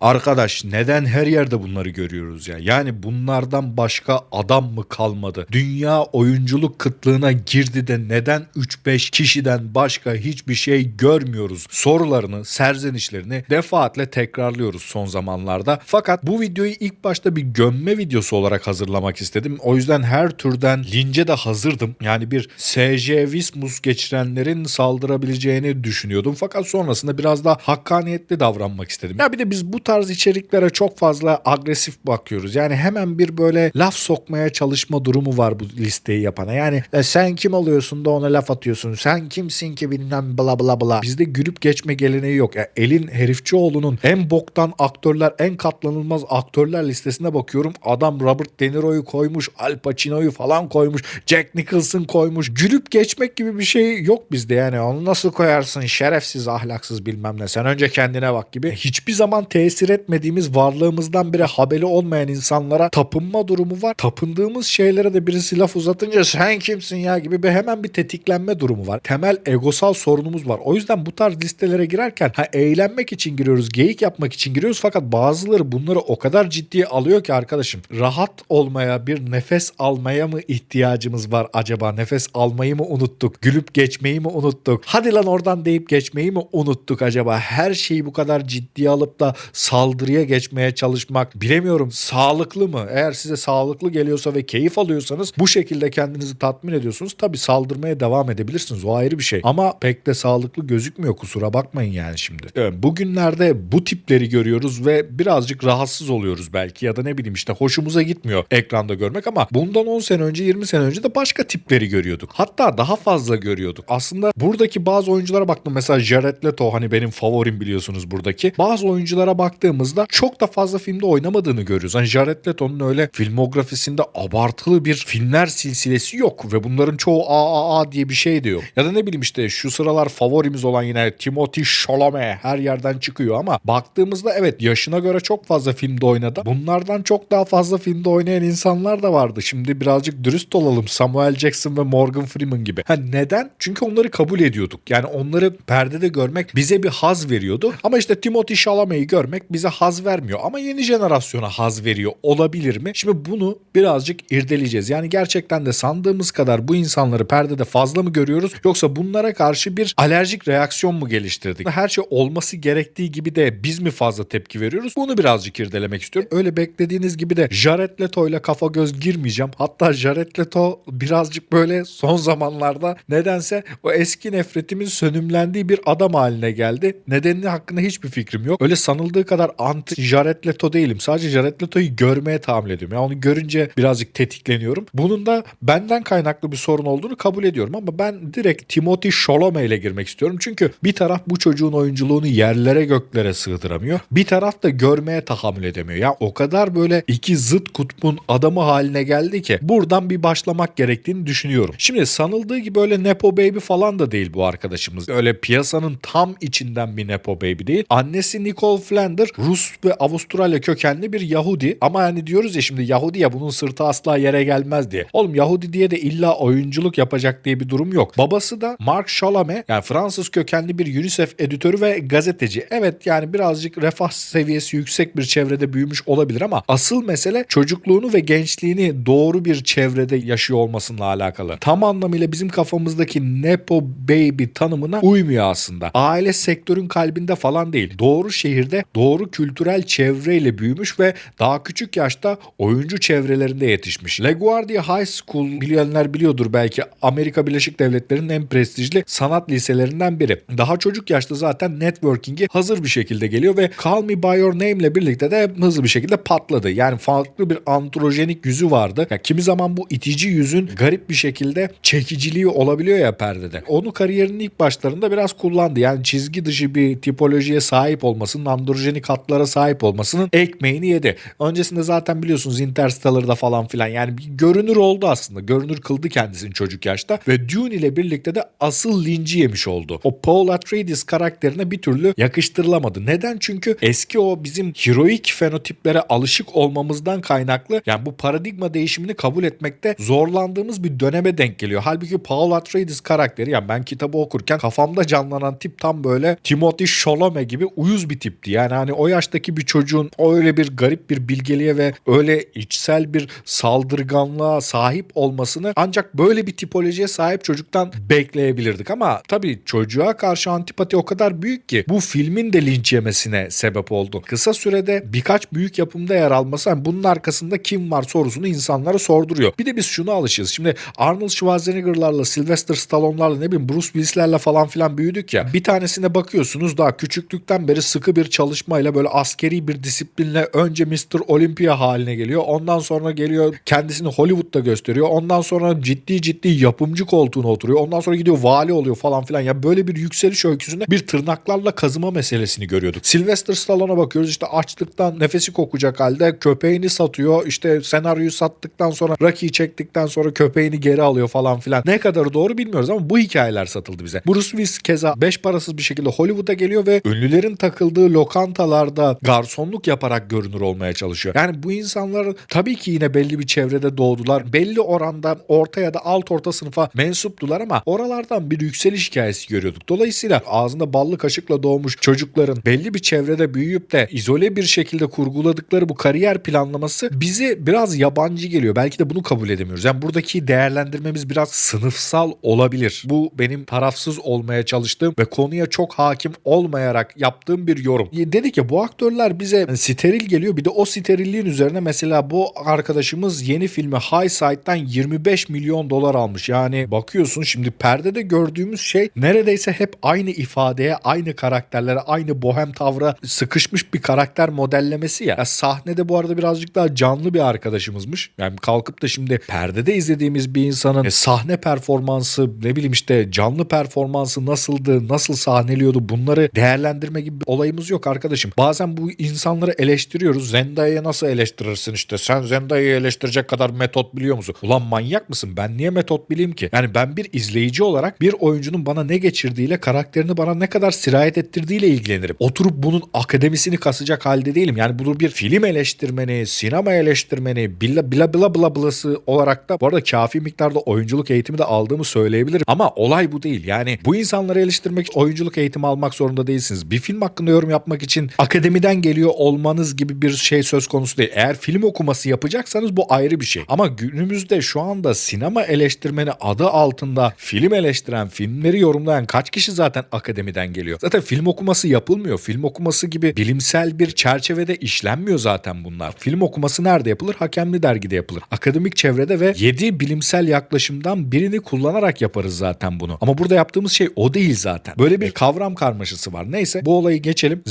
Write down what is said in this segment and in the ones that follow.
Arkadaş neden her yerde bunları görüyoruz ya? Yani bunlardan başka adam mı kalmadı? Dünya oyunculuk kıtlığına girdi de neden 3-5 kişiden başka hiçbir şey görmüyoruz? Sorularını, serzenişlerini defaatle tekrarlıyoruz son zamanlarda. Fakat bu videoyu ilk başta bir gömme videosu olarak hazırlamak istedim. O yüzden her türden lince de hazırdım. Yani bir SJ Vismus geçirenlerin saldırabileceğini düşünüyordum. Fakat sonrasında biraz daha hakkaniyetli davranmak istedim. Ya bir de biz bu tarz içeriklere çok fazla agresif bakıyoruz. Yani hemen bir böyle laf sokmaya çalışma durumu var bu listeyi yapana. Yani "E, sen kim oluyorsun da ona laf atıyorsun. Sen kimsin ki bilmem bla bla bla. Bizde gülüp geçme geleneği yok. Ya Elin Herifçioğlu'nun en boktan aktörler, en katlanılmaz aktörler listesine bakıyorum. Adam Robert De Niro'yu koymuş, Al Pacino'yu falan koymuş, Jack Nicholson koymuş. Gülüp geçmek gibi bir şey yok bizde yani. Onu nasıl koyarsın şerefsiz, ahlaksız bilmem ne. Sen önce kendine bak gibi. Hiçbir zaman tesir etmediğimiz varlığımızdan bile haberi olmayan insanlara tapınma durumu var. Tapındığımız şeylere de birisi laf uzatınca sen kimsin ya gibi bir hemen bir tetiklenme durumu var. Temel egosal sorunumuz var. O yüzden bu tarz listelere girerken ha eğlenmek için giriyoruz, geyik yapmak için giriyoruz fakat bazıları bunları o kadar ciddiye alıyor ki arkadaşım. Rahat olmaya, bir nefes almaya mı ihtiyacımız var acaba? Nefes almayı mı unuttuk? Gülüp geçmeyi mi unuttuk? Hadi lan oradan deyip geçmeyi mi unuttuk acaba? Her şeyi bu kadar ciddiye alıp da saldırıya geçmeye çalışmak bilemiyorum sağlıklı mı? Eğer size sağlıklı geliyorsa ve keyif alıyorsanız bu şekilde kendinizi tatmin ediyorsunuz. Tabii saldırmaya devam edebilirsiniz. O ayrı bir şey. Ama pek de sağlıklı gözükmüyor kusura bakmayın yani şimdi. Evet, bugünlerde bu tipleri görüyoruz ve birazcık rahatsız oluyoruz belki ya da ne bileyim işte hoşumuza gitmiyor ekranda görmek ama bundan 10 sene önce 20 sene önce de başka tipleri görüyorduk. Hatta daha fazla görüyorduk. Aslında buradaki bazı oyunculara baktım. Mesela Jared Leto hani benim favorim biliyorsunuz buradaki. Bazı oyunculara baktığımızda çok da fazla filmde oynamadığını görüyoruz. Hani Jared Leto'nun öyle filmografisinde abartılı bir filmler silsilesi yok ve bunların çoğu AAA diye bir şey de yok. Ya da ne bileyim işte şu sıralar favorimiz olan yine Timothy Chalamet her yerden çıkıyor ama baktığımızda evet yaşına göre çok fazla filmde oynadı. Bunlardan çok daha fazla filmde oynayan insanlar da vardı. Şimdi birazcık dürüst olalım. Samuel Jackson ve Morgan Freeman gibi. Ha neden? Çünkü onları kabul ediyorduk. Yani onları perdede görmek bize bir haz veriyordu. Ama işte Timothy Chalamet'i görmek bize haz vermiyor. Ama yeni jenerasyona haz veriyor. Olabilir mi? Şimdi bunu birazcık irdeleyeceğiz. Yani gerçekten de sandığımız kadar bu insanları perdede fazla mı görüyoruz? Yoksa bunlara karşı bir alerjik reaksiyon mu geliştirdik? Her şey olması gerektiği gibi de biz mi fazla tepki veriyoruz? Bunu birazcık irdelemek istiyorum. Öyle beklediğiniz gibi de Jared Leto ile kafa göz girmeyeceğim. Hatta Jared Leto birazcık böyle son zamanlarda nedense o eski nefretimin sönümlendiği bir adam haline geldi. Nedenini hakkında hiçbir fikrim yok. Öyle sanıldığı kadar anti Jared Leto değilim. Sadece Jared Leto'yu görmeye tahammül ediyorum. Yani onu görünce birazcık tetikleniyorum. Bunun da benden kaynaklı bir sorun olduğunu kabul ediyorum ama ben direkt Timothy Chalamet ile girmek istiyorum. Çünkü bir taraf bu çocuğun oyunculuğunu yerlere göklere sığdıramıyor. Bir taraf da görmeye tahammül edemiyor. Ya o kadar böyle iki zıt kutbun adamı haline geldi ki buradan bir başlamak gerektiğini düşünüyorum. Şimdi sanıldığı gibi öyle Nepo Baby falan da değil bu arkadaşımız. Öyle piyasanın tam içinden bir Nepo Baby değil. Annesi Nicole Flander Rus ve Avustralya kökenli bir Yahudi. Ama yani diyoruz ya şimdi Yahudi ya bunun sırtı asla yere gelmez diye. Oğlum Yahudi diye de illa oyunculuk yapacak diye bir durum yok. Babası da Mark Chalamet yani Fransız kökenli bir UNICEF editörü ve gazeteci. Evet yani birazcık refah seviyesi yüksek bir çevrede büyümüş olabilir ama asıl mesele çocukluğunu ve gençliğini doğru bir çevrede yaşıyor olmasıyla alakalı. Tam anlamıyla bizim kafamızdaki Nepo Baby tanımına uymuyor aslında. Aile sektörün kalbinde falan değil. Doğru şehirde doğru kültürel çevreyle büyümüş ve daha küçük yaşta oyuncu çevrelerinde yetişmiş. LaGuardia High School bilenler biliyordur belki Amerika Birleşik Devletleri'nin en prestijli sanat liselerinden biri. Daha çocuk yaşta zaten networking'i hazır bir şekilde geliyor ve Call Me By Your Name ile birlikte de hızlı bir şekilde patladı. Yani farklı bir androjenik yüzü vardı. Ya kimi zaman bu itici yüzün garip bir şekilde çekiciliği olabiliyor ya perdede. Onu kariyerinin ilk başlarında biraz kullandı. Yani çizgi dışı bir tipolojiye sahip olmasının, androjenik hatlara sahip olmasının ekmeğini yedi. Öncesinde zaten biliyorsunuz Interstellar'da falan filan yani görünür oldu aslında. Görünür kıldı kendisini çocuk yaşta ve Dune ile birlikte de asıl linci yemiş oldu. O Paul Atreides karakterine bir türlü yakıştırılamadı. Neden? Çünkü eski o bizim heroik fenotiplere alışık olmamızdan kaynaklı yani bu paradigma değişimini kabul etmekte zorlandığımız bir döneme denk geliyor. Halbuki Paul Atreides karakteri yani ben kitabı okurken kafamda canlanan tip tam böyle Timothy Chalamet gibi uyuz bir tipti. Yani hani hani o yaştaki bir çocuğun öyle bir garip bir bilgeliğe ve öyle içsel bir saldırganlığa sahip olmasını ancak böyle bir tipolojiye sahip çocuktan bekleyebilirdik ama tabii çocuğa karşı antipati o kadar büyük ki bu filmin de linç yemesine sebep oldu. Kısa sürede birkaç büyük yapımda yer alması hani bunun arkasında kim var sorusunu insanlara sorduruyor. Bir de biz şunu alışığız. Şimdi Arnold Schwarzenegger'larla, Sylvester Stallone'larla ne bileyim Bruce Willis'lerle falan filan büyüdük ya. Bir tanesine bakıyorsunuz daha küçüklükten beri sıkı bir çalışmayla böyle askeri bir disiplinle önce Mr. Olympia haline geliyor. Ondan sonra geliyor kendisini Hollywood'da gösteriyor. Ondan sonra ciddi ciddi yapımcı koltuğuna oturuyor. Ondan sonra gidiyor vali oluyor falan filan. Ya böyle bir yükseliş öyküsünde bir tırnaklarla kazıma meselesini görüyorduk. Sylvester Stallone'a bakıyoruz işte açlıktan nefesi kokacak halde köpeğini satıyor. İşte senaryoyu sattıktan sonra Rocky'yi çektikten sonra köpeğini geri alıyor falan filan. Ne kadar doğru bilmiyoruz ama bu hikayeler satıldı bize. Bruce Willis keza beş parasız bir şekilde Hollywood'a geliyor ve ünlülerin takıldığı lokantalarda garsonluk yaparak görünür olmaya çalışıyor. Yani bu insanlar tabii ki yine belli bir çevrede doğdular. Belli oranda orta ya da alt orta sınıfa mensuptular ama oralardan bir yükseliş hikayesi görüyorduk. Dolayısıyla ağzında ballı kaşıkla doğmuş çocukların belli bir çevrede büyüyüp de izole bir şekilde kurguladıkları bu kariyer planlaması bizi biraz yabancı geliyor. Belki de bunu kabul edemiyoruz. Yani buradaki değerlendirmemiz biraz sınıfsal olabilir. Bu benim tarafsız olmaya çalıştığım ve konuya çok hakim olmayarak yaptığım bir yorum. Dedi ki bu aktörler bize steril geliyor. Bir de o sterilliğin üzerine mesela bu arkadaşımız yeni filmi High Side'dan 25 milyon dolar almış. Yani bakıyorsun şimdi perdede gördüğümüz şey neredeyse hep aynı ifadeye, aynı karakterlere, aynı bohem tavra sıkışmış bir karakter modellemesi ya. ya sahnede bu arada birazcık daha canlı bir arkadaşımızmış. Yani kalkıp da şimdi perdede izlediğimiz bir insanın e, sahne performansı ne bileyim işte canlı performansı nasıldı, nasıl sahneliyordu bunları değerlendirme gibi bir olayımız yok arkadaşım. Bazen bu insanları eleştiriyoruz. Zendaya'yı nasıl eleştirirsin işte sen Zendaya'yı eleştirecek kadar metot biliyor musun? Ulan manyak mısın? Ben niye metot bileyim ki? Yani ben bir izleyici olarak bir oyuncunun bana ne geçirdiğiyle karakterini bana ne kadar sirayet ettirdiğiyle ilgilenirim. Oturup bunun akademisini kasacak halde değilim. Yani bunu bir film eleştirmeni, sinema eleştirmeni, bla bla bla bla blası olarak da bu arada kafi miktarda oyunculuk eğitimi de aldığımı söyleyebilirim. Ama olay bu değil. Yani bu insanları eleştirmek için oyunculuk eğitimi almak zorunda değilsiniz. Bir film hakkında yorum yapmak için akademiden geliyor olmanız gibi bir şey söz konusu değil. Eğer film okuması yapacaksanız bu ayrı bir şey. Ama günümüzde şu anda sinema eleştirmeni adı altında film eleştiren, filmleri yorumlayan kaç kişi zaten akademiden geliyor? Zaten film okuması yapılmıyor. Film okuması gibi bilimsel bir çerçevede işlenmiyor zaten bunlar. Film okuması nerede yapılır? Hakemli dergide yapılır. Akademik çevrede ve 7 bilimsel yaklaşımdan birini kullanarak yaparız zaten bunu. Ama burada yaptığımız şey o değil zaten. Böyle bir kavram karmaşası var. Neyse bu olayı geçelim.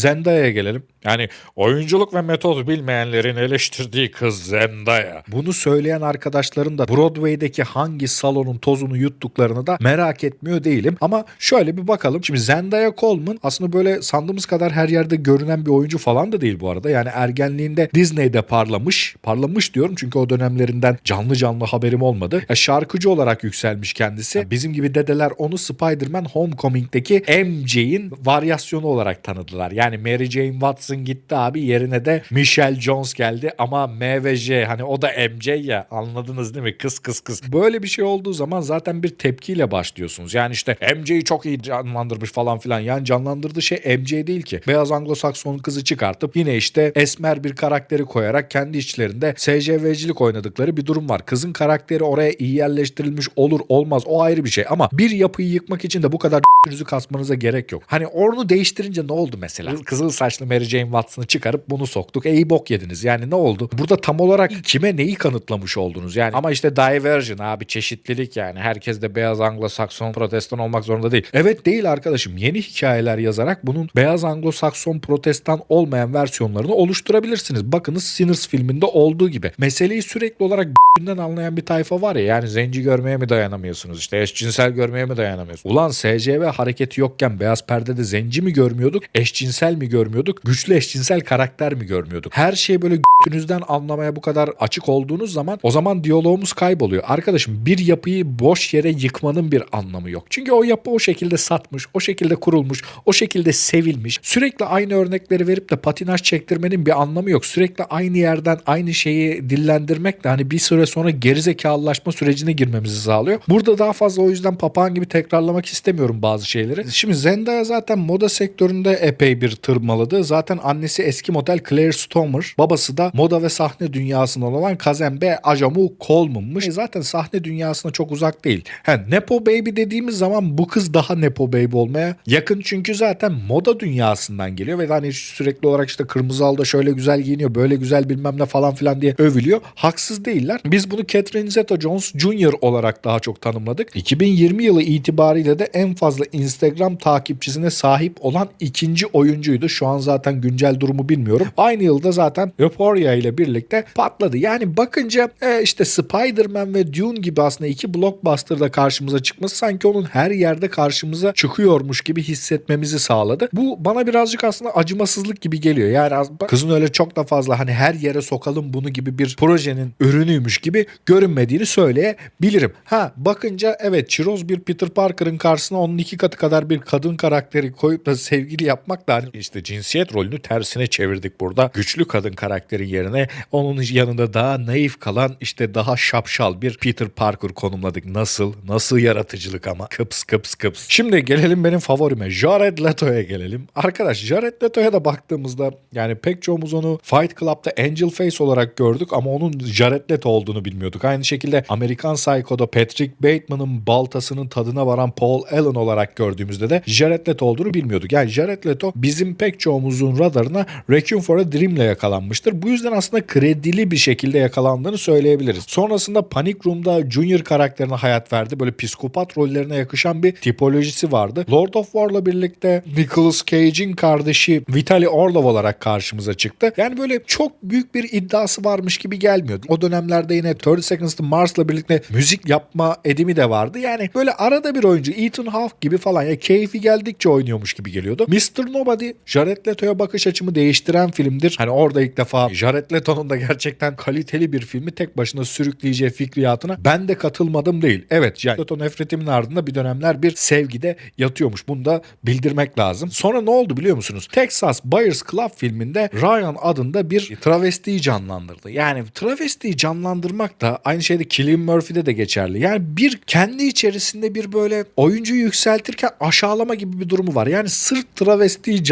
Zendaya'ya gelelim. Yani oyunculuk ve metot bilmeyenlerin eleştirdiği kız Zendaya. Bunu söyleyen arkadaşların da Broadway'deki hangi salonun tozunu yuttuklarını da merak etmiyor değilim. Ama şöyle bir bakalım. Şimdi Zendaya Coleman aslında böyle sandığımız kadar her yerde görünen bir oyuncu falan da değil bu arada. Yani ergenliğinde Disney'de parlamış. Parlamış diyorum çünkü o dönemlerinden canlı canlı haberim olmadı. Ya şarkıcı olarak yükselmiş kendisi. Ya bizim gibi dedeler onu Spider-Man Homecoming'deki MJ'in varyasyonu olarak tanıdılar. Yani Mary Jane Watson gitti abi yerine de Michelle Jones geldi ama M ve J hani o da MJ ya anladınız değil mi? Kız kız kız. Böyle bir şey olduğu zaman zaten bir tepkiyle başlıyorsunuz. Yani işte MJ'yi çok iyi canlandırmış falan filan. Yani canlandırdığı şey MJ değil ki. Beyaz Anglo-Sakson kızı çıkartıp yine işte esmer bir karakteri koyarak kendi içlerinde SCV'cilik oynadıkları bir durum var. Kızın karakteri oraya iyi yerleştirilmiş olur olmaz o ayrı bir şey ama bir yapıyı yıkmak için de bu kadar yüzü kasmanıza gerek yok. Hani onu değiştirince ne oldu mesela? Kızıl saçlı Mary Jane Watson'ı çıkarıp bunu soktuk. E iyi bok yediniz. Yani ne oldu? Burada tam olarak kime neyi kanıtlamış oldunuz? Yani ama işte diversion abi çeşitlilik yani. Herkes de beyaz Anglo-Sakson protestan olmak zorunda değil. Evet değil arkadaşım. Yeni hikayeler yazarak bunun beyaz Anglo-Sakson protestan olmayan versiyonlarını oluşturabilirsiniz. Bakınız Sinners filminde olduğu gibi. Meseleyi sürekli olarak günden anlayan bir tayfa var ya yani zenci görmeye mi dayanamıyorsunuz işte eşcinsel görmeye mi dayanamıyorsunuz? Ulan SCV hareketi yokken beyaz perdede zenci mi görmüyorduk eşcinsel mi görmüyorduk güçlü eşcinsel karakter mi görmüyorduk? Her şey böyle gütünüzden anlamaya bu kadar açık olduğunuz zaman o zaman diyalogumuz kayboluyor. Arkadaşım bir yapıyı boş yere yıkmanın bir anlamı yok. Çünkü o yapı o şekilde satmış, o şekilde kurulmuş, o şekilde sevilmiş. Sürekli aynı örnekleri verip de patinaj çektirmenin bir anlamı yok. Sürekli aynı yerden aynı şeyi dillendirmek de hani bir süre sonra gerizekalılaşma sürecine girmemizi sağlıyor. Burada daha fazla o yüzden papağan gibi tekrarlamak istemiyorum bazı şeyleri. Şimdi Zendaya zaten moda sektöründe epey bir tırmaladı. Zaten annesi eski model Claire Stomer. Babası da moda ve sahne dünyasından olan Kazembe Ajamu Coleman'mış. E zaten sahne dünyasına çok uzak değil. Ha, Nepo Baby dediğimiz zaman bu kız daha Nepo Baby olmaya yakın çünkü zaten moda dünyasından geliyor ve hani sürekli olarak işte kırmızı alda şöyle güzel giyiniyor, böyle güzel bilmem ne falan filan diye övülüyor. Haksız değiller. Biz bunu Catherine Zeta-Jones Jr. olarak daha çok tanımladık. 2020 yılı itibariyle de en fazla Instagram takipçisine sahip olan ikinci oyuncuydu. Şu an zaten güncel durumu bilmiyorum. Aynı yılda zaten Euphoria ile birlikte patladı. Yani bakınca e, işte Spider-Man ve Dune gibi aslında iki blockbuster'da karşımıza çıkması sanki onun her yerde karşımıza çıkıyormuş gibi hissetmemizi sağladı. Bu bana birazcık aslında acımasızlık gibi geliyor. Yani kızın öyle çok da fazla hani her yere sokalım bunu gibi bir projenin ürünüymüş gibi görünmediğini söyleyebilirim. Ha bakınca evet çiroz bir Peter Parker'ın karşısına onun iki katı kadar bir kadın karakteri koyup da sevgili yapmak da hani işte cinsiyet rolünü tersine çevirdik burada. Güçlü kadın karakterin yerine onun yanında daha naif kalan işte daha şapşal bir Peter Parker konumladık. Nasıl? Nasıl yaratıcılık ama? Kıps kıps kıps. Şimdi gelelim benim favorime. Jared Leto'ya gelelim. Arkadaş Jared Leto'ya da baktığımızda yani pek çoğumuz onu Fight Club'da Angel Face olarak gördük ama onun Jared Leto olduğunu bilmiyorduk. Aynı şekilde Amerikan Psycho'da Patrick Bateman'ın baltasının tadına varan Paul Allen olarak gördüğümüzde de Jared Leto olduğunu bilmiyorduk. Yani Jared Leto bizim pek çoğumuzun radarına Requiem for a Dream'le yakalanmıştır. Bu yüzden aslında kredili bir şekilde yakalandığını söyleyebiliriz. Sonrasında Panic Room'da Junior karakterine hayat verdi. Böyle psikopat rollerine yakışan bir tipolojisi vardı. Lord of War'la birlikte Nicolas Cage'in kardeşi Vitaly Orlov olarak karşımıza çıktı. Yani böyle çok büyük bir iddiası varmış gibi gelmiyordu. O dönemlerde yine 30 Seconds to Mars'la birlikte müzik yapma edimi de vardı. Yani böyle arada bir oyuncu Ethan Hawke gibi falan ya keyfi geldikçe oynuyormuş gibi geliyordu. Mr. Nobody Jared Leto'ya bakış açımı değiştiren filmdir. Hani orada ilk defa Jared Leto'nun da gerçekten kaliteli bir filmi tek başına sürükleyeceği fikriyatına ben de katılmadım değil. Evet Jared Leto nefretimin ardında bir dönemler bir sevgide yatıyormuş. Bunu da bildirmek lazım. Sonra ne oldu biliyor musunuz? Texas Buyers Club filminde Ryan adında bir travestiyi canlandırdı. Yani travestiyi canlandırmak da aynı şeyde Cillian Murphy'de de geçerli. Yani bir kendi içerisinde bir böyle oyuncuyu yükseltirken aşağılama gibi bir durumu var. Yani sırf travestiyi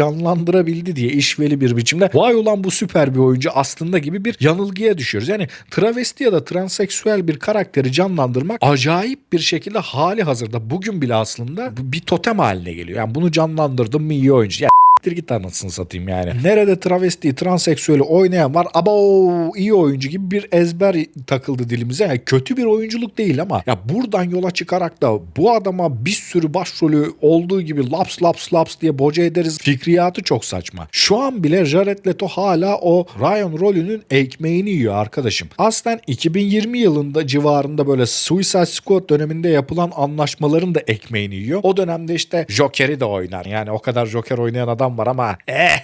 canlandırabildi diye işveli bir biçimde vay ulan bu süper bir oyuncu aslında gibi bir yanılgıya düşüyoruz. Yani travesti ya da transseksüel bir karakteri canlandırmak acayip bir şekilde hali hazırda bugün bile aslında bir totem haline geliyor. Yani bunu canlandırdım mı iyi oyuncu. Ya Siktir git anasını satayım yani. Nerede travesti, transseksüeli oynayan var ama o iyi oyuncu gibi bir ezber takıldı dilimize. Yani kötü bir oyunculuk değil ama ya buradan yola çıkarak da bu adama bir sürü başrolü olduğu gibi laps laps laps diye boca ederiz. Fikriyatı çok saçma. Şu an bile Jared Leto hala o Ryan rolünün ekmeğini yiyor arkadaşım. Aslen 2020 yılında civarında böyle Suicide Squad döneminde yapılan anlaşmaların da ekmeğini yiyor. O dönemde işte Joker'i de oynar. Yani o kadar Joker oynayan adam var ama eh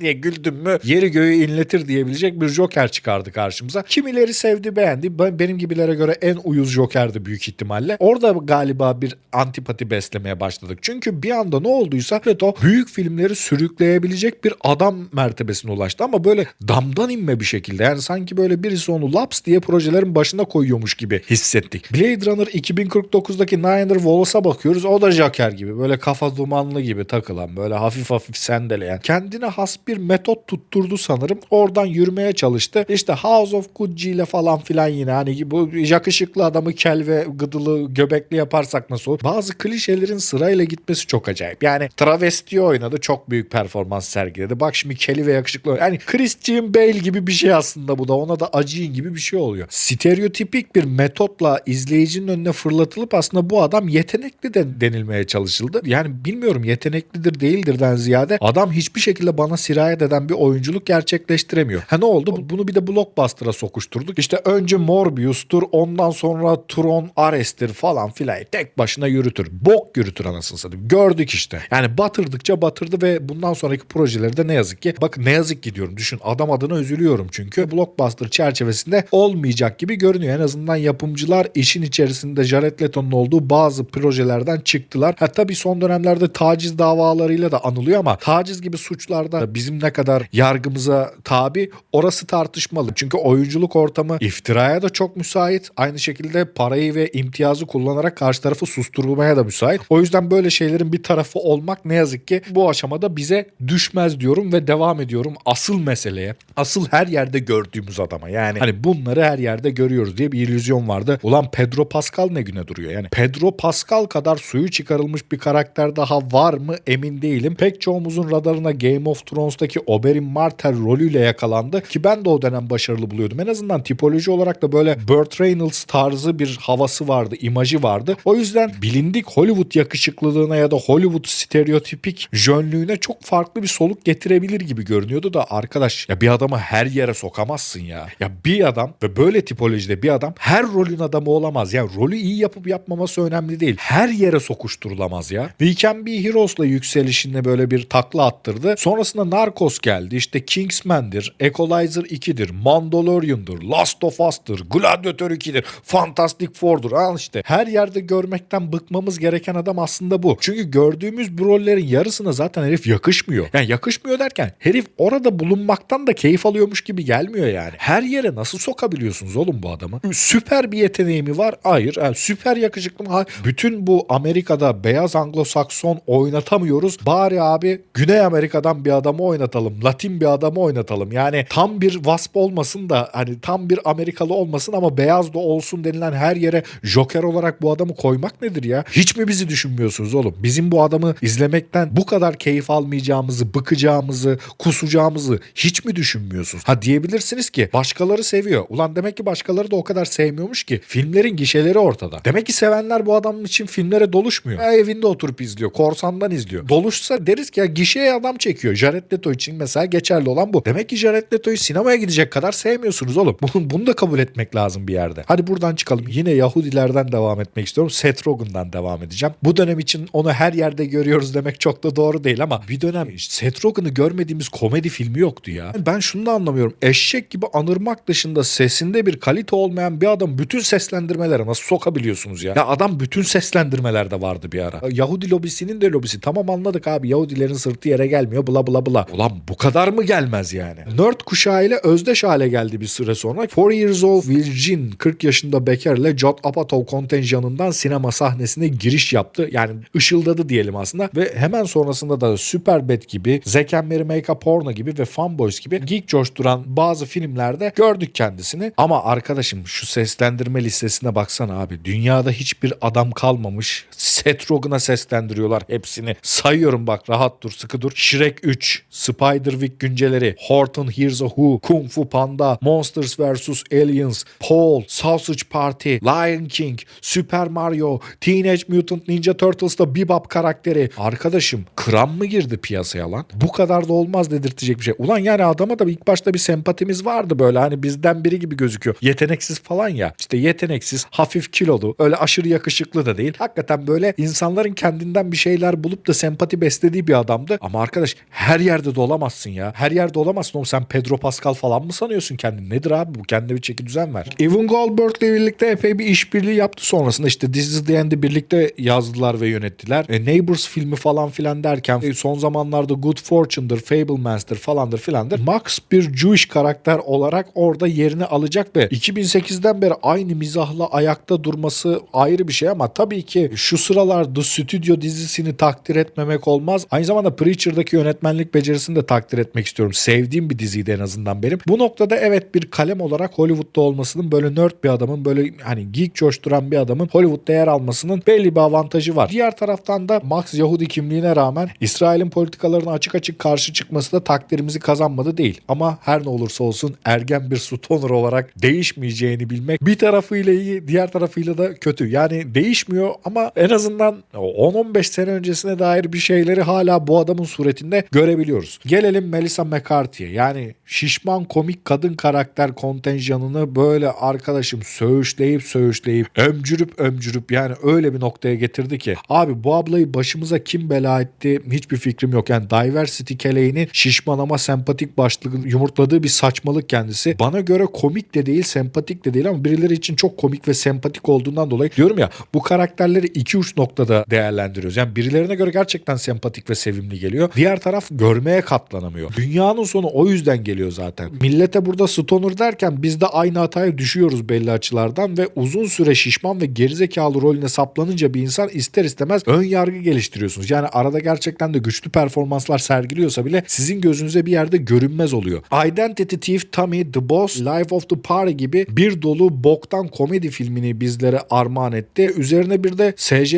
diye güldüm mü yeri göğü inletir diyebilecek bir Joker çıkardı karşımıza. Kimileri sevdi beğendi. Ben, benim gibilere göre en uyuz Joker'di büyük ihtimalle. Orada galiba bir antipati beslemeye başladık. Çünkü bir anda ne olduysa Leto büyük filmleri sürükleyebilecek bir adam mertebesine ulaştı ama böyle damdan inme bir şekilde. Yani sanki böyle birisi onu laps diye projelerin başına koyuyormuş gibi hissettik. Blade Runner 2049'daki Niner Wallace'a bakıyoruz. O da Joker gibi. Böyle kafa dumanlı gibi takılan. Böyle hafif hafif sendeleyen. Kendine has bir metot tutturdu sanırım. Oradan yürümeye çalıştı. İşte House of Gucci ile falan filan yine hani bu yakışıklı adamı kel ve gıdılı göbekli yaparsak nasıl olur? Bazı klişelerin sırayla gitmesi çok acayip. Yani travesti oynadı. Çok büyük performans sergiledi. Bak şimdi keli ve yakışıklı. Yani Christian Bale gibi bir şey aslında bu da. Ona da acıyın gibi bir şey oluyor. Stereotipik bir metotla izleyicinin önüne fırlatılıp aslında bu adam yetenekli de denilmeye çalışıldı. Yani bilmiyorum yeteneklidir değildirden ziyade adam hiçbir şekilde bana sirayet eden bir oyunculuk gerçekleştiremiyor. Ha ne oldu? Bunu bir de blockbuster'a sokuşturduk. İşte önce Morbius'tur ondan sonra Tron Ares'tir falan filan. Tek başına yürütür. Bok yürütür anasını satayım. Gördük işte. Yani batırdıkça batırdı ve bundan sonraki projeleri de ne yazık ki bakın ne yazık ki diyorum. Düşün adam adına üzülüyorum çünkü blockbuster çerçevesinde olmayacak gibi görünüyor. En azından yapımcılar işin içerisinde Jared Leto'nun olduğu bazı projelerden çıktılar. Ha tabii son dönemlerde taciz davalarıyla da anılıyor ama taciz gibi suçlar da bizim ne kadar yargımıza tabi orası tartışmalı. Çünkü oyunculuk ortamı iftiraya da çok müsait. Aynı şekilde parayı ve imtiyazı kullanarak karşı tarafı susturulmaya da müsait. O yüzden böyle şeylerin bir tarafı olmak ne yazık ki bu aşamada bize düşmez diyorum ve devam ediyorum asıl meseleye. Asıl her yerde gördüğümüz adama. Yani hani bunları her yerde görüyoruz diye bir illüzyon vardı. Ulan Pedro Pascal ne güne duruyor? Yani Pedro Pascal kadar suyu çıkarılmış bir karakter daha var mı emin değilim. Pek çoğumuzun radarına Game of Thrones'taki Oberyn Martell rolüyle yakalandı ki ben de o dönem başarılı buluyordum. En azından tipoloji olarak da böyle Burt Reynolds tarzı bir havası vardı, imajı vardı. O yüzden bilindik Hollywood yakışıklılığına ya da Hollywood stereotipik jönlüğüne çok farklı bir soluk getirebilir gibi görünüyordu da arkadaş ya bir adamı her yere sokamazsın ya. Ya bir adam ve böyle tipolojide bir adam her rolün adamı olamaz. Yani rolü iyi yapıp yapmaması önemli değil. Her yere sokuşturulamaz ya. We Can Be Heroes'la yükselişinde böyle bir takla attırdı. Sonrasında Narcos geldi. İşte Kingsman'dir, Equalizer 2'dir, Mandalorian'dır, Last of Us'tır, Gladiator 2'dir, Fantastic Four'dur. Al işte. Her yerde görmekten bıkmamız gereken adam aslında bu. Çünkü gördüğümüz bu rollerin yarısına zaten herif yakışmıyor. Yani yakışmıyor derken herif orada bulunmaktan da keyif alıyormuş gibi gelmiyor yani. Her yere nasıl sokabiliyorsunuz oğlum bu adamı? Süper bir yeteneği mi var? Hayır. Yani süper yakışıklı mı? Hayır. Bütün bu Amerika'da beyaz Anglo-Sakson oynatamıyoruz. Bari abi Güney Amerika'dan bir adamı oynatalım. Latin bir adamı oynatalım. Yani tam bir wasp olmasın da hani tam bir Amerikalı olmasın ama beyaz da olsun denilen her yere Joker olarak bu adamı koymak nedir ya? Hiç mi bizi düşünmüyorsunuz oğlum? Bizim bu adamı izlemekten bu kadar keyif almayacağımızı, bıkacağımızı, kusacağımızı hiç mi düşünmüyorsunuz? Ha diyebilirsiniz ki başkaları seviyor. Ulan demek ki başkaları da o kadar sevmiyormuş ki. Filmlerin gişeleri ortada. Demek ki sevenler bu adamın için filmlere doluşmuyor. Ya evinde oturup izliyor. Korsandan izliyor. Doluşsa deriz ki ya gişeye adam çekiyor. Jared Leto için mesela geçerli olan bu. Demek ki Jared Leto'yu sinemaya gidecek kadar sevmiyorsunuz oğlum. Bunu, bunu da kabul etmek lazım bir yerde. Hadi buradan çıkalım. Yine Yahudilerden devam etmek istiyorum. Seth Rogen'dan devam edeceğim. Bu dönem için onu her yerde görüyoruz demek çok da doğru değil ama bir dönem Seth Rogen'ı görmediğimiz komedi filmi yoktu ya. Ben şunu da anlamıyorum. Eşek gibi anırmak dışında sesinde bir kalite olmayan bir adam bütün seslendirmelere nasıl sokabiliyorsunuz ya? Ya adam bütün seslendirmelerde vardı bir ara. Yahudi lobisinin de lobisi. Tamam anladık abi Yahudilerin sırtı yere gelmiyor bula bula bula. Ulan bu kadar mı gelmez yani? Nerd kuşağı ile özdeş hale geldi bir süre sonra. Four Years Old Virgin 40 yaşında bekar ile Judd Apatow kontenjanından sinema sahnesine giriş yaptı. Yani ışıldadı diyelim aslında ve hemen sonrasında da Superbad gibi, Zack and Mary Make a Porno gibi ve Fanboys gibi geek coşturan bazı filmlerde gördük kendisini. Ama arkadaşım şu seslendirme listesine baksana abi. Dünyada hiçbir adam kalmamış. Seth Rogen'a seslendiriyorlar hepsini. Sayıyorum bak rahat dur sıkı dur. Shrek 3, Spider-Wig günceleri, Horton Hears a Who, Kung Fu Panda, Monsters vs. Aliens, Paul, Sausage Party, Lion King, Super Mario, Teenage Mutant Ninja Turtles'ta Bebop karakteri. Arkadaşım kram mı girdi piyasaya lan? Bu kadar da olmaz dedirtecek bir şey. Ulan yani adama da ilk başta bir sempatimiz vardı böyle hani bizden biri gibi gözüküyor. Yeteneksiz falan ya. İşte yeteneksiz, hafif kilolu, öyle aşırı yakışıklı da değil. Hakikaten böyle insanların kendinden bir şeyler bulup da sempati beslediği bir adamdı. Ama arkadaş her yerde de olamazsın ya. Her yerde olamazsın oğlum. Sen Pedro Pascal falan mı sanıyorsun kendini? Nedir abi bu? Kendine bir çeki düzen ver. Evan Goldberg'le birlikte epey bir işbirliği yaptı sonrasında. işte This is the End'i birlikte yazdılar ve yönettiler. E, Neighbors filmi falan filan derken e, son zamanlarda Good Fortune'dır, Fableman's'tır falandır filandır. Max bir Jewish karakter olarak orada yerini alacak ve 2008'den beri aynı mizahla ayakta durması ayrı bir şey ama tabii ki şu sıralar The Studio dizisini takdir etmemek olmaz. Aynı zamanda Preacher'daki yönetmenlik becerisini de takdir etmek istiyorum. Sevdiğim bir diziydi en azından benim. Bu noktada evet bir kalem olarak Hollywood'da olmasının böyle nerd bir adamın böyle hani geek coşturan bir adamın Hollywood'da yer almasının belli bir avantajı var. Diğer taraftan da Max Yahudi kimliğine rağmen İsrail'in politikalarına açık açık karşı çıkması da takdirimizi kazanmadı değil. Ama her ne olursa olsun ergen bir stoner olarak değişmeyeceğini bilmek bir tarafıyla iyi diğer tarafıyla da kötü. Yani değişmiyor ama en azından 10-15 sene öncesine dair bir şeyleri hala bu adamın suretinde görebiliyoruz. Gelelim Melissa McCarthy'ye. Yani şişman komik kadın karakter kontenjanını böyle arkadaşım söğüşleyip söğüşleyip ömcürüp ömcürüp yani öyle bir noktaya getirdi ki abi bu ablayı başımıza kim bela etti hiçbir fikrim yok. Yani diversity keleğinin şişman ama sempatik başlığı yumurtladığı bir saçmalık kendisi. Bana göre komik de değil sempatik de değil ama birileri için çok komik ve sempatik olduğundan dolayı diyorum ya bu karakterleri iki uç noktada değerlendiriyoruz. Yani birilerine göre gerçekten sempatik ve sevimli geliyor. Diğer taraf görmeye katlanamıyor. Dünyanın sonu o yüzden geliyor zaten. Millete burada stoner derken biz de aynı hataya düşüyoruz belli açılardan ve uzun süre şişman ve gerizekalı rolüne saplanınca bir insan ister istemez ön yargı geliştiriyorsunuz. Yani arada gerçekten de güçlü performanslar sergiliyorsa bile sizin gözünüze bir yerde görünmez oluyor. Identity Thief, Tommy, The Boss, Life of the Party gibi bir dolu boktan komedi filmini bizlere armağan etti. Üzerine bir de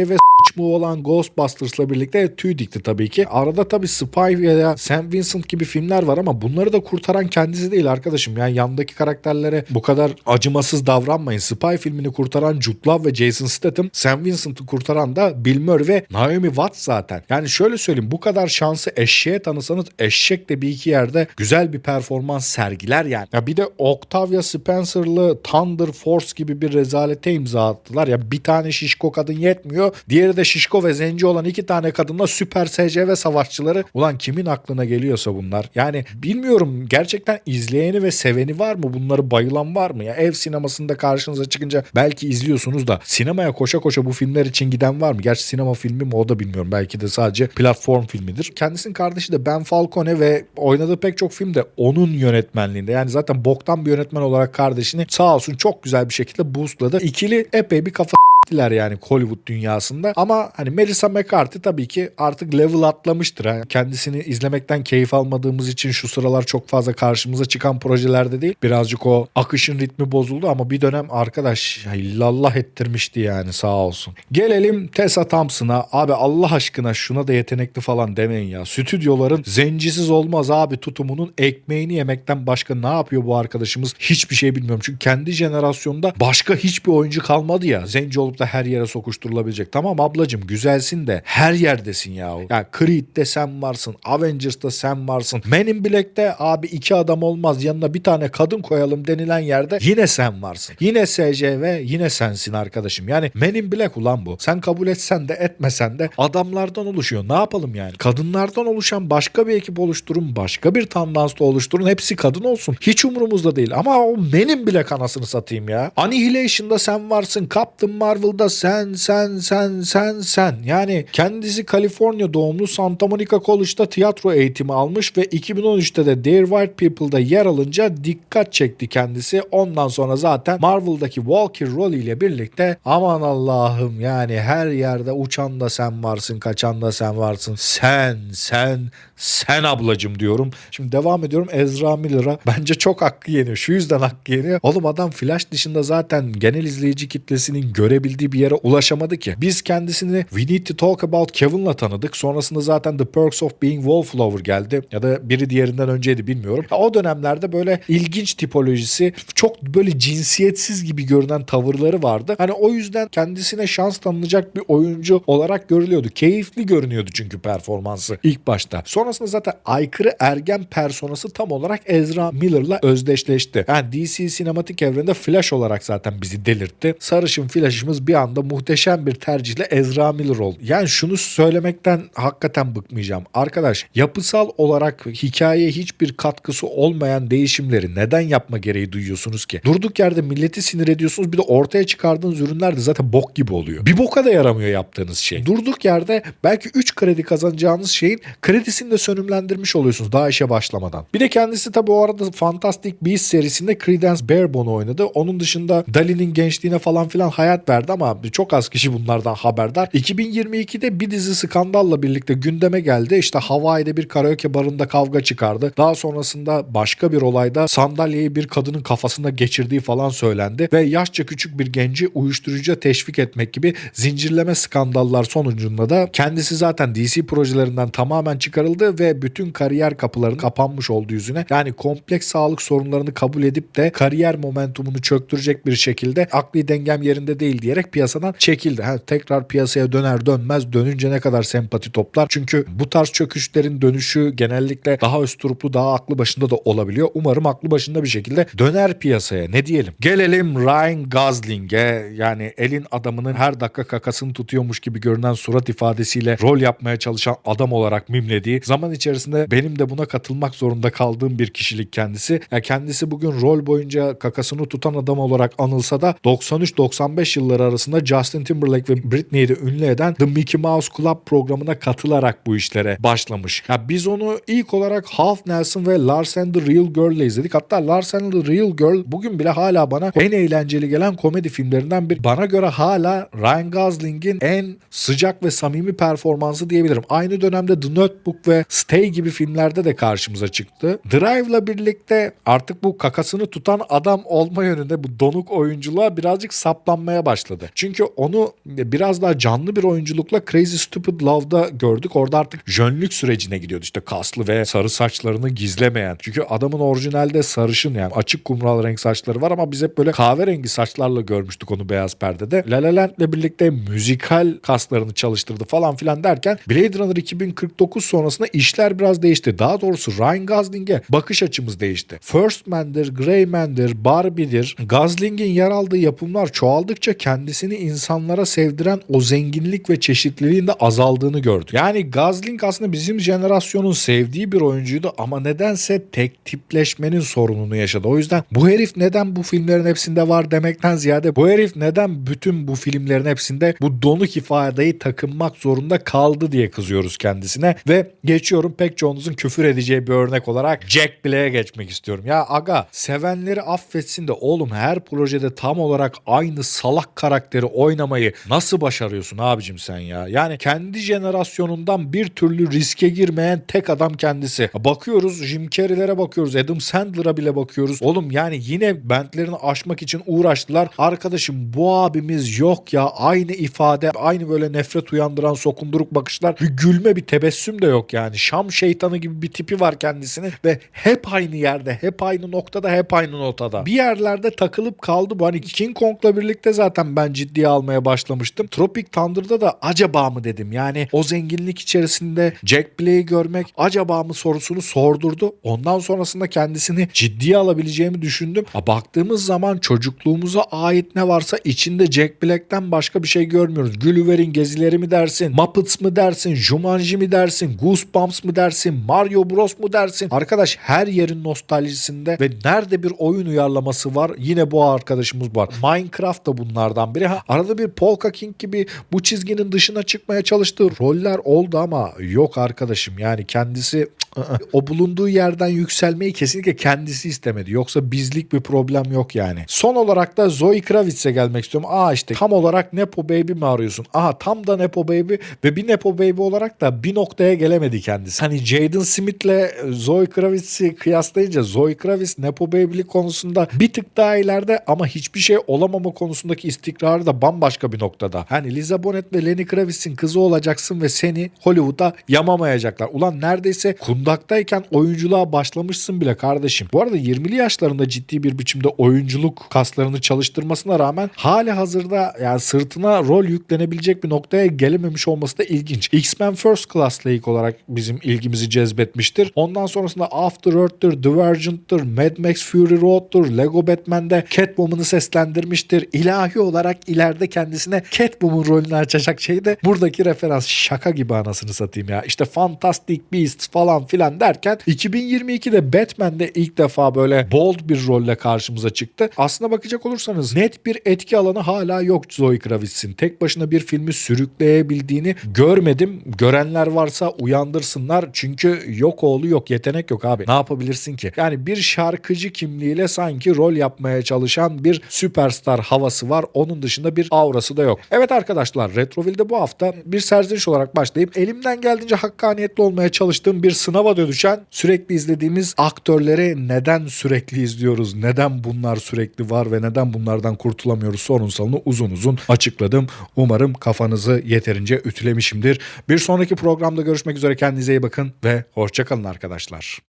ve mu olan Ghostbusters'la birlikte tüy dikti tabii ki. Arada tabii Spy veya Sam Vincent gibi filmler var ama bunları da kurtaran kendisi değil arkadaşım. Yani yandaki karakterlere bu kadar acımasız davranmayın. Spy filmini kurtaran Jude Law ve Jason Statham, Sam Vincent'ı kurtaran da Bill Murray ve Naomi Watts zaten. Yani şöyle söyleyeyim bu kadar şansı eşeğe tanısanız eşek de bir iki yerde güzel bir performans sergiler yani. Ya bir de Octavia Spencer'lı Thunder Force gibi bir rezalete imza attılar. Ya bir tane şişko kadın yetmiyor. Diğeri de şişko ve zenci olan iki tane kadınla süper SCV savaşçıları. Ulan kimin aklına geliyorsa bunlar. Yani bilmiyorum gerçekten izleyeni ve seveni var mı? Bunları bayılan var mı? Ya ev sinemasında karşınıza çıkınca belki izliyorsunuz da sinemaya koşa koşa bu filmler için giden var mı? Gerçi sinema filmi mi o da bilmiyorum. Belki de sadece platform filmidir. Kendisinin kardeşi de Ben Falcone ve oynadığı pek çok film de onun yönetmenliğinde. Yani zaten boktan bir yönetmen olarak kardeşini sağ olsun çok güzel bir şekilde boostladı. İkili epey bir kafa ettiler yani Hollywood dünyasında. Ama hani Melissa McCarthy tabii ki artık level atlamıştır. Ha. Kendisini izlemekten keyif almadığımız için şu sıralar çok fazla karşımıza çıkan projelerde değil. Birazcık o akışın ritmi bozuldu ama bir dönem arkadaş illallah ettirmişti yani sağ olsun. Gelelim Tessa Thompson'a. Abi Allah aşkına şuna da yetenekli falan demeyin ya. Stüdyoların zencisiz olmaz abi tutumunun ekmeğini yemekten başka ne yapıyor bu arkadaşımız? Hiçbir şey bilmiyorum. Çünkü kendi jenerasyonda başka hiçbir oyuncu kalmadı ya. Zenci olup da her yere sokuşturulabilecek. Tamam ablacım güzelsin de her yerdesin ya. Ya Creed'de sen varsın. Avengers'ta sen varsın. Men in Black'te abi iki adam olmaz yanına bir tane kadın koyalım denilen yerde yine sen varsın. Yine SCV yine sensin arkadaşım. Yani Men in Black ulan bu. Sen kabul etsen de etmesen de adamlardan oluşuyor. Ne yapalım yani? Kadınlardan oluşan başka bir ekip oluşturun. Başka bir tandansla oluşturun. Hepsi kadın olsun. Hiç umurumuzda değil. Ama o Men in Black anasını satayım ya. Annihilation'da sen varsın. Captain Marvel'da sen sen sen sen sen. Yani kendisi Kaliforniya doğumlu Santa Monica College'da tiyatro eğitimi almış ve 2013'te de Dear White People'da yer alınca dikkat çekti kendisi. Ondan sonra zaten Marvel'daki Walker rolüyle birlikte aman Allah'ım yani her yerde uçan da sen varsın, kaçan da sen varsın. Sen, sen, sen ablacım diyorum. Şimdi devam ediyorum Ezra Miller'a. Bence çok hakkı yeniyor. Şu yüzden hakkı yeniyor. Oğlum adam Flash dışında zaten genel izleyici kitlesinin görebildiği bir yere ulaşamadı ki. Biz kendisini We Need to Talk About Kevin'la tanıdık. Sonrasında zaten The Perks of Being Wallflower geldi. Ya da biri diğerinden önceydi bilmiyorum. O dönemlerde böyle ilginç tipolojisi çok böyle cinsiyetsiz gibi görünen tavırları vardı. Hani o yüzden kendisine şans tanınacak bir oyuncu olarak görülüyordu. Keyifli görünüyordu çünkü performansı ilk başta. Sonrasında zaten aykırı ergen personası tam olarak Ezra Miller'la özdeşleşti. Yani DC sinematik evrende Flash olarak zaten bizi delirtti. Sarışın Flash'ımız bir anda muhteşem bir tercihle Ezra Miller oldu. Yani şunu söylemekten hakikaten bıkmayacağım. Arkadaş yapısal olarak hikayeye hiçbir katkısı olmayan değişimleri neden yapma gereği duyuyorsunuz ki? Durduk yerde milleti sinir ediyorsunuz bir de ortaya çıkardığınız ürünler de zaten bok gibi oluyor. Bir boka da yaramıyor yaptığınız şey. Durduk yerde belki 3 kredi kazanacağınız şeyin kredisini de sönümlendirmiş oluyorsunuz daha işe başlamadan. Bir de kendisi tabii o arada Fantastic Beasts serisinde Credence Barebone oynadı. Onun dışında Dali'nin gençliğine falan filan hayat verdi ama çok az kişi bunlardan haberdar. 2022'de bir dizi skandalla birlikte gündeme geldi. İşte Hawaii'de bir karaoke barında kavga çıkardı. Daha sonrasında başka bir olayda sandalyeyi bir kadının kafasında geçirdiği falan söylendi ve yaşça küçük bir genci uyuşturucuya teşvik etmek gibi zincirleme skandallar sonucunda da kendisi zaten DC projelerinden tamamen çıkarıldı ve bütün kariyer kapılarının kapanmış olduğu yüzüne yani kompleks sağlık sorunlarını kabul edip de kariyer momentumunu çöktürecek bir şekilde akli dengem yerinde değil diyerek piyasadan çekildi. Ha, tekrar piyasaya döner dönmez dönünce ne kadar sempati toplar. Çünkü bu tarz çöküşlerin dönüşü genellikle daha üsturuplu daha aklı başında da olabiliyor. Umarım aklı başında bir şekilde döner piyasaya ne diyelim. Gelelim Ryan Gosling'e yani elin adamının her dakika kakasını tutuyormuş gibi görünen surat ifadesiyle rol yapmaya çalışan adam olarak mimlediği zaman içerisinde benim de buna katılmak zorunda kaldığım bir kişilik kendisi. Ya kendisi bugün rol boyunca kakasını tutan adam olarak anılsa da 93-95 yılları arasında Justin Timberlake ve Britney'i de ünlü eden The Mickey Mouse Club programına katılarak bu işlere başlamış. Ya biz onu ilk olarak Half Nelson ve Lars and the Real Girl ile izledik. Hatta Lars and the Real Girl bugün bile hala bana en eğlenceli gelen komedi filmlerinden biri. Bana göre hala Ryan Gosling'in en sıcak ve samimi performansı diyebilirim. Aynı dönemde The Notebook ve Stay gibi filmlerde de karşımıza çıktı. Drive'la birlikte artık bu kakasını tutan adam olma yönünde bu donuk oyunculuğa birazcık saplanmaya başladı. Çünkü onu biraz daha canlı bir oyunculukla Crazy Stupid Love'da gördük. Orada artık jönlük sürecine gidiyordu. İşte kaslı ve sarı saçlarını gizlemeyen. Çünkü adamın orijinalde sarışın yani açık kumral renk saçları var ama biz hep böyle kahverengi saçlarla görmüştük onu beyaz perdede. La La Land'le birlikte müzikal kaslarını çalıştırdı falan filan derken Blade Runner 2049 sonrasında işler biraz değişti. Daha doğrusu Ryan Gosling'e bakış açımız değişti. First Man'dir, Grey Man'dir, Barbie'dir. Gosling'in yer aldığı yapımlar çoğaldıkça kendisini insanlara sevdiren o zenginlik ve çeşitliliğin de azaldığını gördük. Yani Gosling aslında bizim jenerasyonun sevdiği bir oyuncuydu ama nedense tek tipleşmenin sorununu yaşadı. O yüzden bu herif neden bu filmlerin hepsinde var demekten ziyade bu herif neden bütün bu filmlerin hepsinde bu donuk ifadeyi takınmak zorunda kaldı diye kızıyoruz kendisine ve geçiyorum pek çoğunuzun küfür edeceği bir örnek olarak Jack Black'e geçmek istiyorum. Ya aga sevenleri affetsin de oğlum her projede tam olarak aynı salak karakteri oynamayı nasıl başarıyorsun abicim sen ya? Yani kendi jenerasyonundan bir türlü riske girmeyen tek adam kendisi. Bakıyoruz Jim Carrey'lere bakıyoruz. Adam Sandler'a bile bakıyoruz. Oğlum yani yine bentlerini aşmak için uğraştılar. Arkadaşım bu abimiz yok ya. Aynı ifade, aynı böyle nefret uyandıran sokunduruk bakışlar. Bir gülme, bir tebessüm de yok yani. Şam şeytanı gibi bir tipi var kendisinin ve hep aynı yerde, hep aynı noktada, hep aynı notada. Bir yerlerde takılıp kaldı bu. Hani King Kong'la birlikte zaten ben ciddiye almaya başlamıştım. Tropic Thunder'da da acaba mı dedim. Yani o zenginlik içerisinde Jack Black'i görmek acaba mı sorusunu sordurdu. Ondan sonrasında kendisini ciddiye alabileceğimi düşündüm. Ha, baktığımız zaman çocukluğumuza ait ne varsa içinde Jack Black'ten başka bir şey görmüyoruz. Gulliver'in gezileri mi dersin? Muppets mı dersin? Jumanji mi dersin? Goosebumps mı dersin? Mario Bros mu dersin? Arkadaş her yerin nostaljisinde ve nerede bir oyun uyarlaması var yine bu arkadaşımız var. Minecraft da bunlardan biri. Ha, arada bir Polka King gibi bu çizginin dışına çıkmaya çalıştığı roller oldu ama yok arkadaşım yani kendisi o bulunduğu yerden yükselmeyi kesinlikle kendisi istemedi. Yoksa bizlik bir problem yok yani. Son olarak da Zoe Kravitz'e gelmek istiyorum. Aa işte tam olarak Nepo Baby mi arıyorsun? Aha tam da Nepo Baby ve bir Nepo Baby olarak da bir noktaya gelemedi kendisi. Hani Jaden Smith'le Zoe Kravitz'i kıyaslayınca Zoe Kravitz Nepo Baby'lik konusunda bir tık daha ileride ama hiçbir şey olamama konusundaki istikrarı da bambaşka bir noktada. Hani Liza Bonet ve Lenny Kravitz'in kızı olacaksın ve seni Hollywood'a yamamayacaklar. Ulan neredeyse kundaktayken oyunculuğa başlamışsın bile kardeşim. Bu arada 20'li yaşlarında ciddi bir biçimde oyunculuk kaslarını çalıştırmasına rağmen hali hazırda yani sırtına rol yüklenebilecek bir noktaya gelememiş olması da ilginç. X-Men First Class'la ilk olarak bizim ilgimizi cezbetmiştir. Ondan sonrasında After Earth'tür, Divergent'tır, Mad Max Fury Road'tur, Lego Batman'de Catwoman'ı seslendirmiştir. İlahi olarak ileride kendisine Catwoman rolünü açacak şey de buradaki referans şaka gibi anasını satayım ya. İşte Fantastic Beasts falan filan derken 2022'de Batman'de ilk defa böyle bold bir rolle karşımıza çıktı. Aslına bakacak olursanız net bir etki alanı hala yok Zoe Kravitz'in. Tek başına bir filmi sürükleyebildiğini görmedim. Görenler varsa uyandırsınlar. Çünkü yok oğlu yok yetenek yok abi. Ne yapabilirsin ki? Yani bir şarkıcı kimliğiyle sanki rol yapmaya çalışan bir süperstar havası var. Dışında bir aurası da yok. Evet arkadaşlar Retroville'de bu hafta bir serzeniş olarak başlayıp elimden geldiğince hakkaniyetli olmaya çalıştığım bir sınava dönüşen sürekli izlediğimiz aktörleri neden sürekli izliyoruz? Neden bunlar sürekli var ve neden bunlardan kurtulamıyoruz sorunsalını uzun uzun açıkladım. Umarım kafanızı yeterince ütülemişimdir. Bir sonraki programda görüşmek üzere kendinize iyi bakın ve hoşçakalın arkadaşlar.